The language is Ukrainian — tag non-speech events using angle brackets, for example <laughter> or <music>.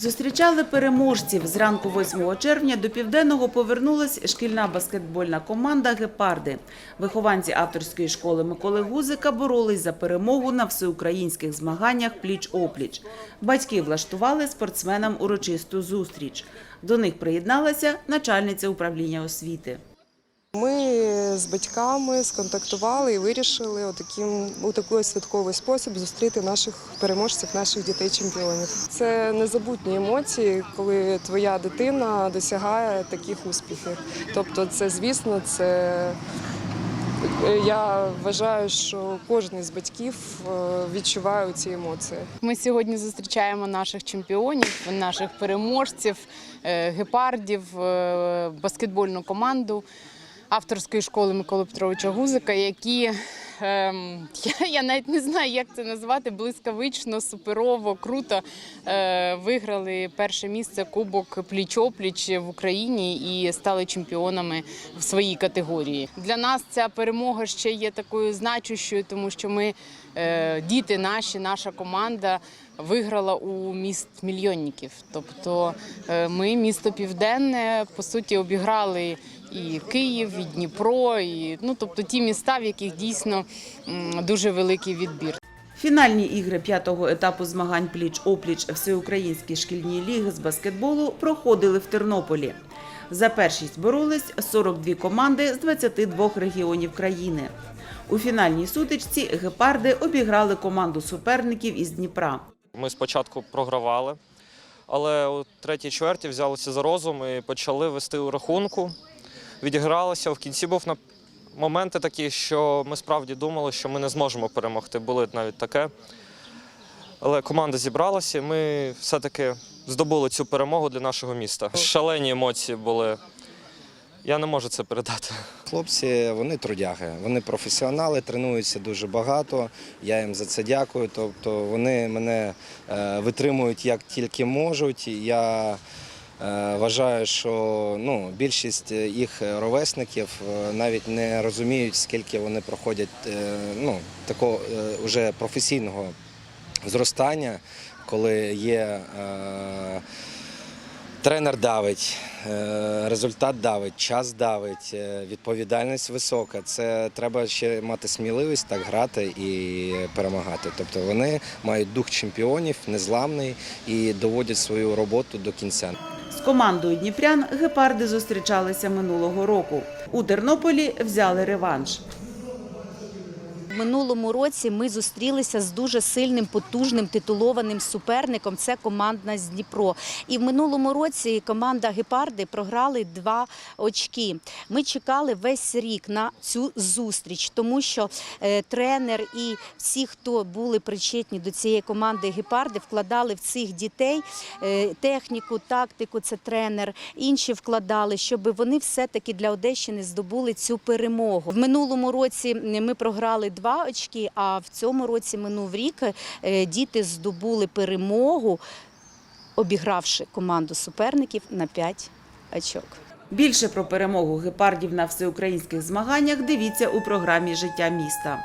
Зустрічали переможців. Зранку 8 червня до Південного повернулась шкільна баскетбольна команда «Гепарди». Вихованці авторської школи Миколи Гузика боролись за перемогу на всеукраїнських змаганнях пліч-опліч. Батьки влаштували спортсменам урочисту зустріч. До них приєдналася начальниця управління освіти. Ми з батьками сконтактували і вирішили отаким, у такий святковий спосіб зустріти наших переможців, наших дітей-чемпіонів. Це незабутні емоції, коли твоя дитина досягає таких успіхів. Тобто, це, звісно, це я вважаю, що кожен з батьків е, відчуває ці емоції. Ми сьогодні зустрічаємо наших чемпіонів, наших переможців, е, гепардів, е, баскетбольну команду авторської школи Миколи Петровича Гузика, які ем, <laughs> я, я навіть не знаю, як це назвати, блискавично, суперово, круто е, виграли перше місце Кубок пліч-опліч в Україні і стали чемпіонами в своїй категорії. Для нас ця перемога ще є такою значущою, тому що ми е, діти наші, наша команда виграла у міст мільйонників. Тобто е, ми, місто Південне, по суті, обіграли і Київ, і Дніпро, і ну тобто ті міста, в яких дійсно дуже великий відбір. Фінальні ігри п'ятого етапу змагань пліч-опліч Всеукраїнські шкільні ліги з баскетболу проходили в Тернополі. За першість боролись 42 команди з 22 регіонів країни. У фінальній сутичці гепарди обіграли команду суперників із Дніпра. Ми спочатку програвали, але у третій чверті взялися за розум і почали вести у рахунку. Відігралися. В кінці був на моменти такі, що ми справді думали, що ми не зможемо перемогти. Були навіть таке. Але команда зібралася, і ми все-таки здобули цю перемогу для нашого міста. Шалені емоції були. Я не можу це передати. Хлопці, вони трудяги, вони професіонали, тренуються дуже багато. Я їм за це дякую. Тобто вони мене е, витримують як тільки можуть. Я вважаю, що ну, більшість їх ровесників е, навіть не розуміють, скільки вони проходять е, ну, такого вже професійного зростання, коли є. Е, Тренер давить, е, результат давить, час давить, е, відповідальність висока. Це треба ще мати сміливість так грати і перемагати. Тобто вони мають дух чемпіонів, незламний і доводять свою роботу до кінця. З командою Дніпрян гепарди зустрічалися минулого року. У Тернополі взяли реванш. Минулому році ми зустрілися з дуже сильним, потужним титулованим суперником. Це команда з Дніпро. І в минулому році команда Гепарди програли два очки. Ми чекали весь рік на цю зустріч, тому що е, тренер і всі, хто були причетні до цієї команди Гепарди, вкладали в цих дітей е, техніку, тактику. Це тренер. Інші вкладали, щоб вони все-таки для Одещини здобули цю перемогу. В минулому році ми програли два очки, а в цьому році минув рік е, діти здобули перемогу, обігравши команду суперників на 5 очок. Більше про перемогу гепардів на всеукраїнських змаганнях дивіться у програмі Життя міста.